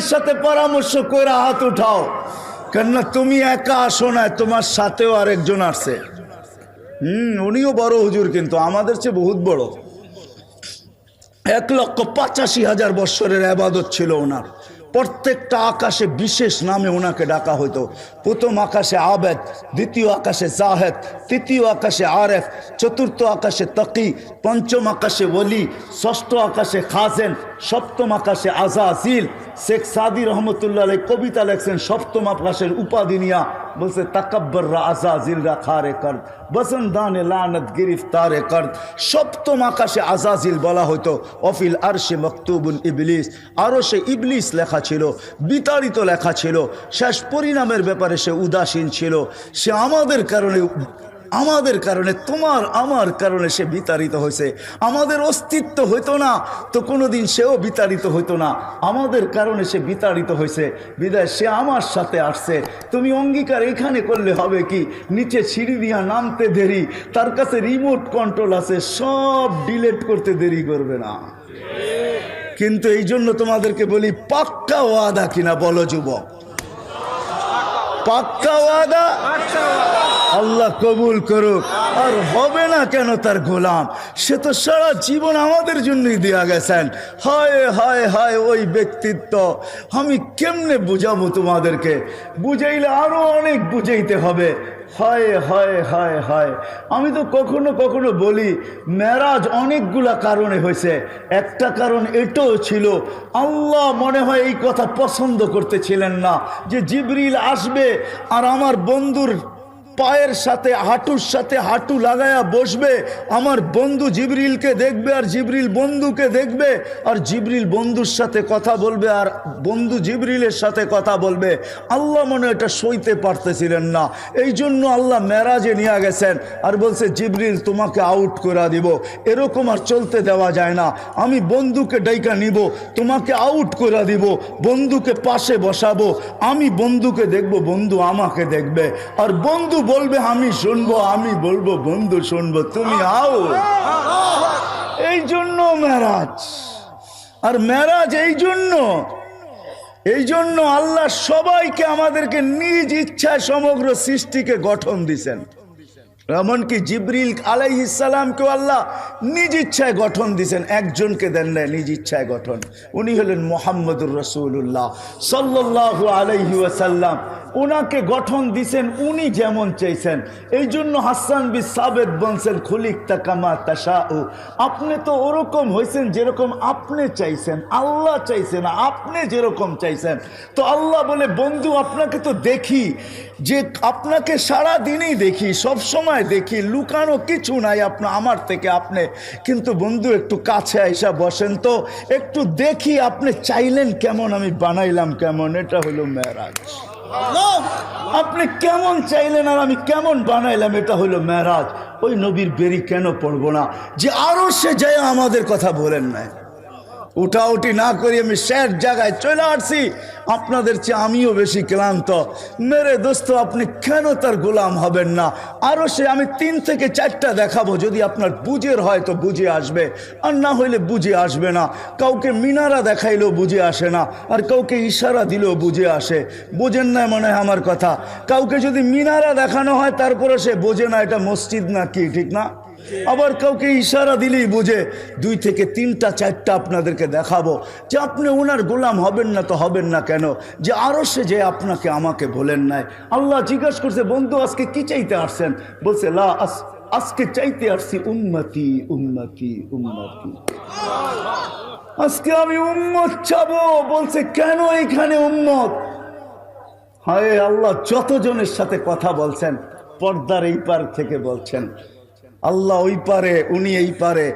জিবরিলের সাথে পরামর্শ করে হাত উঠাও। কেননা তুমি একা আসো না, তোমার সাথেও আরেকজন আসছে। হুম, উনিও বড় হুজুর কিন্তু, আমাদের চেয়ে বহুত বড়। এক লক্ষ পঁচাশি হাজার বৎসরের আবাদত ছিল ওনার। প্রত্যেকটা আকাশে বিশেষ নামে ওনাকে ডাকা হতো প্রথম আকাশে আবেদ, দ্বিতীয় আকাশে জাহেদ, তৃতীয় আকাশে আরেফ, চতুর্থ আকাশে তকি, পঞ্চম আকাশে ওলি, ষষ্ঠ আকাশে খাজেন সপ্তম আকাশে আজাজিল। শেখ সাদি রহমতুল্লাহ কবিতা লেখছেন, সপ্তম আকাশের উপাধি নিয়া। বলছে তাকাব্বররা আজাজিলরা খারে কর, বসন্দানে লানত গিরিফতারে কর। সপ্তম আকাশে আজাজিল বলা হতো অফিল আরশে মকতুবুল ইবলিস। আরও সে ইবলিস লেখা ছিল, বিতাড়িত লেখা ছিল। শেষ পরিণামের ব্যাপারে সে উদাসীন ছিল। সে আমাদের কারণে আমাদের কারণে, তোমার, আমার কারণে সে বিতাড়িত হয়েছে। আমাদের অস্তিত্ব হইতো না, তো কোনোদিন সেও বিতাড়িত হইতো না। আমাদের কারণে সে বিতাড়িত হয়েছে। বিদায়, সে আমার সাথে আসছে। তুমি অঙ্গীকার এখানে করলে হবে কি? নিচে সিঁড়ি দিয়া নামতে দেরি, তার কাছে রিমোট কন্ট্রোল আছে, সব ডিলেট করতে দেরি করবে না। কিন্তু এই জন্য তোমাদেরকে বলি, পাক্কা ওয়াদা কিনা বলো যুবক। পাক্কা ওয়াদা? আল্লাহ কবুল করুক। আর হবে না কেন তার গোলাম? সে তো সারা জীবন আমাদের জন্যই দেয়া গেছেন। হায় হায় হায়, ওই ব্যক্তিত্ব। আমি কেমনে বুঝাবো তোমাদেরকে? বুঝাইলে আরও অনেক বুঝাইতে হবে। হায়, হয় হয় হয়। আমি তো কখনো কখনো বলি, মেরাজ অনেকগুলা কারণে হয়েছে। একটা কারণ এটাও ছিল, আল্লাহ মনে হয় এই কথা পছন্দ করতেছিলেন না, যে জিবরিল আসবে আর আমার বন্ধুর পায়ের সাথে, হাঁটুর সাথে হাঁটু লাগায়া বসবে। আমার বন্ধু জিবরিলকে দেখবে আর জিবরিল বন্ধুকে দেখবে আর জিবরিল বন্ধুর সাথে কথা বলবে আর বন্ধু জিবরিলের সাথে কথা বলবে। আল্লাহ মনে এটা সইতে পারতেছিলেন না। এই জন্য আল্লাহ মেরাজে নিয়ে গেছেন আর বলছে, জিবরিল, তোমাকে আউট করে দিব। এরকম আর চলতে দেওয়া যায় না। আমি বন্ধুকে ডাইকা নিব, তোমাকে আউট করে দিব। বন্ধুকে পাশে বসাবো। আমি বন্ধুকে দেখব, বন্ধু আমাকে দেখবে। আর বন্ধু বলবে, আমি শুনব, আমি বলব, বন্ধু শুনব, তুমি আও। এই জন্য মেরাজ। আর মেরাজ এই জন্য এই জন্য আল্লাহ সবাইকে আমাদেরকে নিজ ইচ্ছায় সমগ্র সৃষ্টিকে গঠন দিছেন। এমনকি জিবরিল আলাইহিসালামকেও আল্লাহ নিজ ইচ্ছায় গঠন দিছেন, একজনকে দেন নাই, নিজ ইচ্ছায় গঠন। উনি হলেন মোহাম্মদুর রসুল্লাহ সাল্লাহ আলাইহি ওয়াসাল্লাম। ওনাকে গঠন দিছেন, উনি যেমন চাইছেন। এই জন্য হাসান বি সাবেদ বলছেন খুলিক তাকামা তাসা আপনি তো ওরকম হয়েছেন যেরকম আপনি চাইছেন, আল্লাহ চাইছেন, আপনি যেরকম চাইছেন। তো আল্লাহ বলে, বন্ধু, আপনাকে তো দেখি, যে আপনাকে সারা দিনই দেখি সব সময় দেখি লুকানো কিছু নাই আপনার আমার থেকে আপনি। কিন্তু বন্ধু একটু কাছে আইসা বসেন তো। একটু দেখি আপনি চাইলেন কেমন আমি বানাইলাম কেমন এটা হলো মেরাজ। আপনি কেমন চাইলেন আর আমি কেমন বানাইলাম এটা হলো মেরাজ। ওই নবীর বেরি কেন পড়ব না? যে আরও সে যায় আমাদের কথা বলেন নাই। উঠাউটি না করি, আমি শেষ জায়গায় চলে আসছি। আপনাদের চেয়ে আমিও বেশি ক্লান্ত। মেরে দোস্ত, আপনি কেন তার গোলাম হবেন না? আরও সে আমি তিন থেকে চারটা দেখাবো, যদি আপনার বুঝের হয় তো বুঝে আসবে। আর না হইলে বুঝে আসবে না। কাউকে মিনারা দেখাইলেও বুঝে আসে না, আর কাউকে ইশারা দিলেও বুঝে আসে। বোঝেন না মনে হয় আমার কথা। কাউকে যদি মিনারা দেখানো হয় তারপরে সে বোঝে না এটা মসজিদ না কি ঠিক না? আবার কাউকে ইশারা দিলেই বুঝে, দুই থেকে তিনটা, চারটা আপনাদেরকে দেখাবো। যে আপনি ওনার গোলাম হবেন না তো হবেন না কেন? যে আরও সে যে আপনাকে আমাকে বলেন নাই। আল্লাহ জিজ্ঞাসা করছে, বন্ধু, আজকে কি চাইতে আসছেন? বলছে, লা আস আজকে চাইতে আসছি উন্নতি উন্নতি উন্নতি আজকে আমি উম্মত চাবো। বলছে, কেন এখানে উম্মত? হায় আল্লাহ, যতজনের সাথে কথা বলছেন, পর্দার এই পার থেকে বলছেন। আল্লাহ ওই পারে, উনি এই পারে।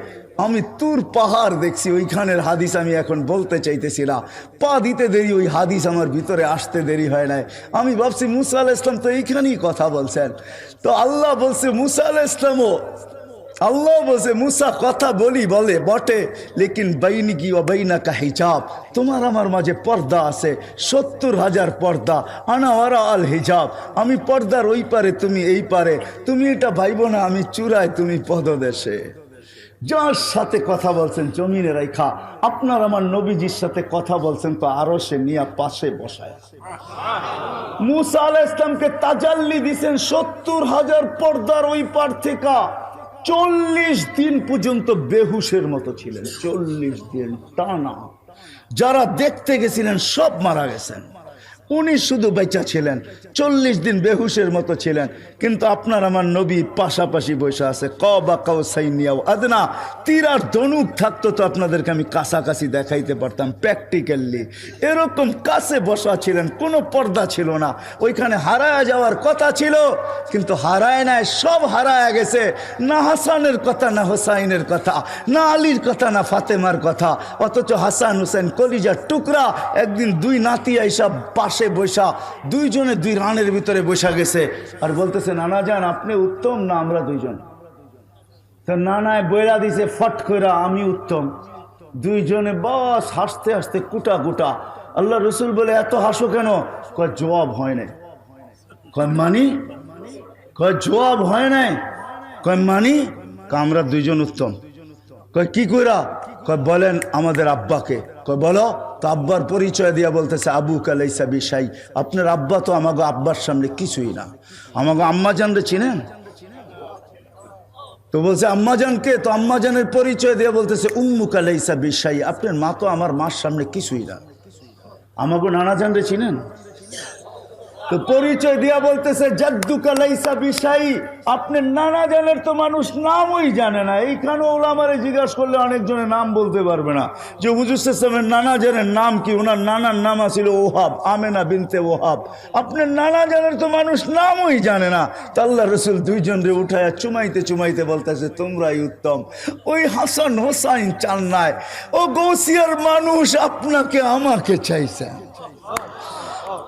আমি তুর পাহাড় দেখছি, ওইখানের হাদিস আমি এখন বলতে চাইতেছি না। পা দিতে দেরি, ওই হাদিস আমার ভিতরে আসতে দেরি হয় নাই। আমি ভাবছি মুসা আল ইসলাম তো এইখানেই কথা বলছেন। তো আল্লাহ বলছে, মুসা আল ইসলামও আল্লাহ বলছে, মুসা কথা বলি, বলে, বটে, লেকিন বাইনি কি বাইনা কা হিজাব। তোমার আমার মাঝে পর্দা আছে, সত্তর হাজার পর্দা আনা ওরা আল হিজাব। আমি পর্দার ওই পারে, তুমি এই পারে। তুমি এটা ভাইব না, আমি চূড়ায় তুমি পদদেশে। যার সাথে কথা বলছেন, জমিনে রেখা আপনার আমার নবীজির সাথে কথা বলছেন তো আরও সে নিয়া পাশে বসায় আছে। মুসা আলাহ ইসলামকে তাজাল্লি দিছেন, সত্তর হাজার পর্দার ওই পার থেকে। চল্লিশ দিন পর্যন্ত বেহুশের মতো ছিলেন, চল্লিশ দিন টানা। যারা দেখতে গেছিলেন সব মারা গেছেন। উনি শুধু বেচা ছিলেন, চল্লিশ দিন বেহুশের মতো ছিলেন। কিন্তু আপনার আমার নবী পাশাপাশি বসে আছে। ক বা কাউ সাইনিয়াও আদনা, তীর আর ধনুক থাকতো তো আপনাদেরকে আমি কাছাকাছি দেখাইতে পারতাম প্র্যাকটিক্যালি। এরকম কাছে বসা ছিলেন, কোনো পর্দা ছিল না। ওইখানে হারায় যাওয়ার কথা ছিল, কিন্তু হারায় নাই, সব হারায় গেছে। না হাসানের কথা, না হোসাইনের কথা, না আলীর কথা, না ফাতেমার কথা। অথচ হাসান হুসেন কলিজার টুকরা, একদিন দুই নাতি এইসব পাশে বৈশা, দুইজনে দুই রানের ভিতরে বসা গেছে। আর বলতেছে, নানা যান আপনি উত্তম না আমরা দুইজন? তো নানায় বইরা দিছে, ফট কইরা, আমি উত্তম। দুইজনে বাস হাসতে হাসতে কুটা কুটা, আল্লাহ রসুল বলে, এত হাসো কেন? কয়, জবাব হয় নাই। কয়, মানি? কয়, জবাব হয় নাই। কয়, মানি? আমরা দুইজন উত্তম। কয়, কি কইরা? কয়, বলেন আমাদের আব্বাকে। কয়, বলো। তো আব্বার পরিচয় দিয়া বলতেছে আবু কালাইসা বিশাই। আপনার আব্বা তো আমাকে আব্বার সামনে কিছুই না। আমাকে আম্মা জানলে চিনেন? তো বলছে আম্মাজানকে তো আম্মাজানের পরিচয় দিয়ে বলতেছে উম্মু কালাইসা বিশাই। আপনার মা তো আমার মার সামনে কিছুই না। আমাকে নানা জানলে চিনেন? তো পরিচয় দিয়া বলতেছে জাদ্দু কালাইসা বিশাই। আপনি নানা জানের তো মানুষ নামই জানে না। এইখানে ওলামারে জিজ্ঞাসা করলে অনেকজনের নাম বলতে পারবে না। যে হুজুর হুজুসের নানা জানের নাম কি? ওনার নানার নাম আছিল ওহাব, আমেনা বিনতে ওহাব। আপনার নানা জানের তো মানুষ নামই জানে না। তো আল্লাহ রসুল দুইজন রে উঠায় চুমাইতে চুমাইতে বলতেছে, তোমরাই উত্তম। ওই হাসান হোসাইন চান্নায়, ও গৌসিয়ার মানুষ, আপনাকে আমাকে চাইছে।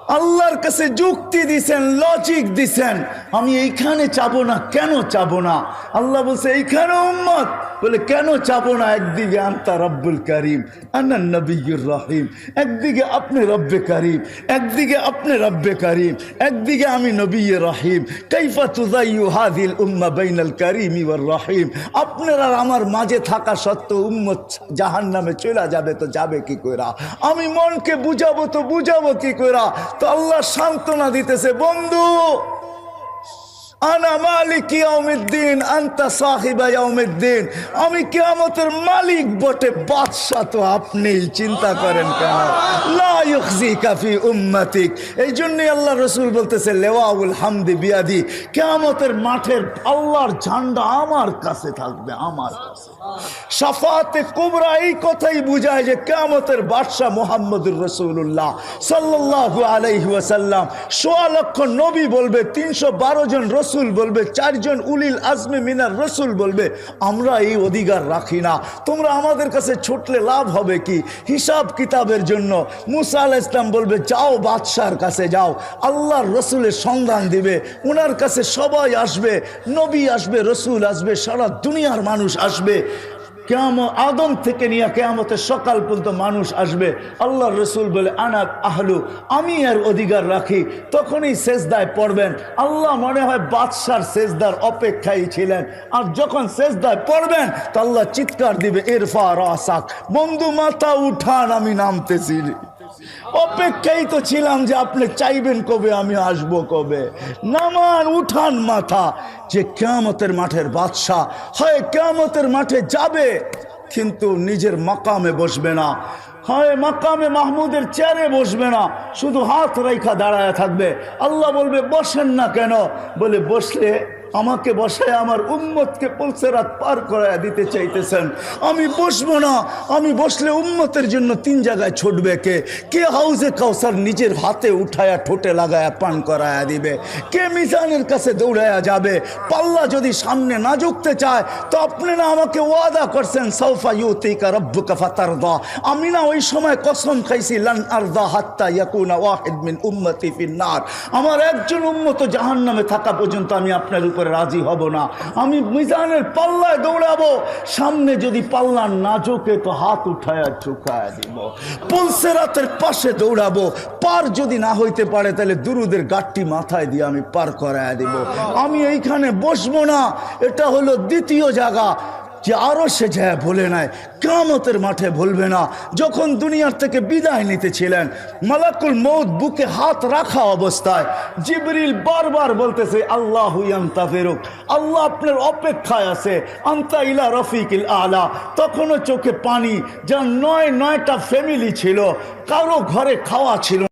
আল্লাহর কাছে যুক্তি দিছেন লজিক দিছেন। আমি এইখানে চাবো না, কেন চাবো না? আল্লাহ বলছে, এইখানে উম্মত। বলে, কেন চাবো না? একদিকে, আন্তা রব্বুল করিম আন্না রহিম। একদিকে, আপনি রব্বে করিম। একদিকে, আপনি রব্বে করিম। একদিকে, আমি নবী রহিম। কৈফা তুজাইয়ু হাদিল উম্মা বাইনাল করিম ইওয়ার রহিম। আপনার আমার মাঝে থাকা সত্ত্বেও উম্মত জাহান নামে চলে যাবে তো যাবে কি কইরা? আমি মনকে বুঝাবো তো বুঝাবো কি কইরা? তো আল্লাহ সান্ত্বনা দিতেছে বন্ধু। আনা মালিক ইয়াউমিদ্দিন, আন্তা সাহিবা ইয়াউমিদ্দিন। আমি কিয়ামতের মালিক বটে বাদশা তো আপনিই, চিন্তা করেন কেন? লা ইউখজিকা ফি উম্মাতিক। এই আল্লাহ রসুল বলতেছে, লেওয়াউল হামদি বিয়াদি, কিয়ামতের মাঠের আল্লাহর ঝান্ডা আমার কাছে থাকবে, আমার কাছে। সাফাতে কুবরা এই কথাই বুঝায় যে, কিয়ামতের বাদশা মোহাম্মদুর রসুল্লাহ সাল্লাল্লাহু আলাইহি ওয়াসাল্লাম। সোয়া লক্ষ নবী বলবে, তিনশো বারো জন বলবে, চারজন উলিল আজমে মিনার রসুল বলবে, আমরা এই অধিকার রাখি না। তোমরা আমাদের কাছে ছুটলে লাভ হবে কি? হিসাব কিতাবের জন্য মুসা আল ইসলাম বলবে, যাও বাদশার কাছে যাও। আল্লাহর রসুলের সন্ধান দিবে। ওনার কাছে সবাই আসবে, নবী আসবে, রসুল আসবে, সারা দুনিয়ার মানুষ আসবে। কেমন আদম থেকে নিয়ে কেয়ামতের সকাল পর্যন্ত মানুষ আসবে। আল্লাহ রসুল বলে আনাত আহলু, আমি আর অধিকার রাখি। তখনই সেজদায় পড়বেন। আল্লাহ মনে হয় বাদশার সেজদার অপেক্ষায় ছিলেন। আর যখন সেজদায় পড়বেন, তো আল্লাহ চিৎকার দিবে এরফা রাসাক, বন্ধু, মাথা উঠান, আমি নামতেছি। অপেক্ষাই তো ছিলাম যে আপনি চাইবেন কবে, আমি আসব কবে। নামান উঠান মাথা যে কেয়ামতের মাঠের বাদশাহ, হয় কেয়ামতের মাঠে যাবে, কিন্তু নিজের মাকামে বসবে না। হয় মাকামে মাহমুদের চেয়ারে বসবে না, শুধু হাত রেখা দাঁড়ায় থাকবে। আল্লাহ বলবে, বসেন না কেন? বলে, বসলে আমাকে বসায় আমার উম্মতকে পলসেরাত পার করায় দিতে চাইতেছেন। আমি বসবো না। আমি বসলে উম্মতের জন্য তিন জায়গায় ছুটবে কে? কে হাউজে কাউসার নিজের হাতে উঠায়া ঠোঁটে লাগায়া পান করায়া দিবে? কে মিজানের কাছে দৌড়ায়া যাবে? পাল্লা যদি সামনে না ঝুঁকতে চায়, তো আপনি না আমাকে ওয়াদা করছেন সৌফা ইউতিকা রব্বুকা ফাতারদা। আমি না ওই সময় কসম খাইছি, লান আরদা হাত্তা ইয়াকুনা ওয়াহিদ মিন উম্মতি ফিন্নার আমার একজন উম্মত জাহান্নামে থাকা পর্যন্ত আমি আপনার উপরে রাজি হব না। আমি মিজানের পাল্লায় দৌড়াবো। সামনে যদি পাল্লা না চোখে তো হাত উঠায় ঝুঁকায় দিব। পুলসেরাতের পাশে দৌড়াবো। পার যদি না হইতে পারে, তাহলে দুরুদের গাঠটি মাথায় দিয়ে আমি পার করায় দিব। আমি এইখানে বসবো না। এটা হলো দ্বিতীয় জায়গা। যে আরও সে যায় বলে নাই কামতের মাঠে বলবে না। যখন দুনিয়ার থেকে বিদায় নিতেছিলেন, মালাকুল মৌত বুকে হাত রাখা অবস্থায়, জিবরিল বারবার বলতেছে, আল্লাহ হুয়ান্তা ফেরুক আল্লাহ আপনার অপেক্ষায় আছে, আন্তা ইলা রফিকিল আলা। তখনও চোখে পানি, যার নয় নয়টা ফ্যামিলি ছিল, কারও ঘরে খাওয়া ছিল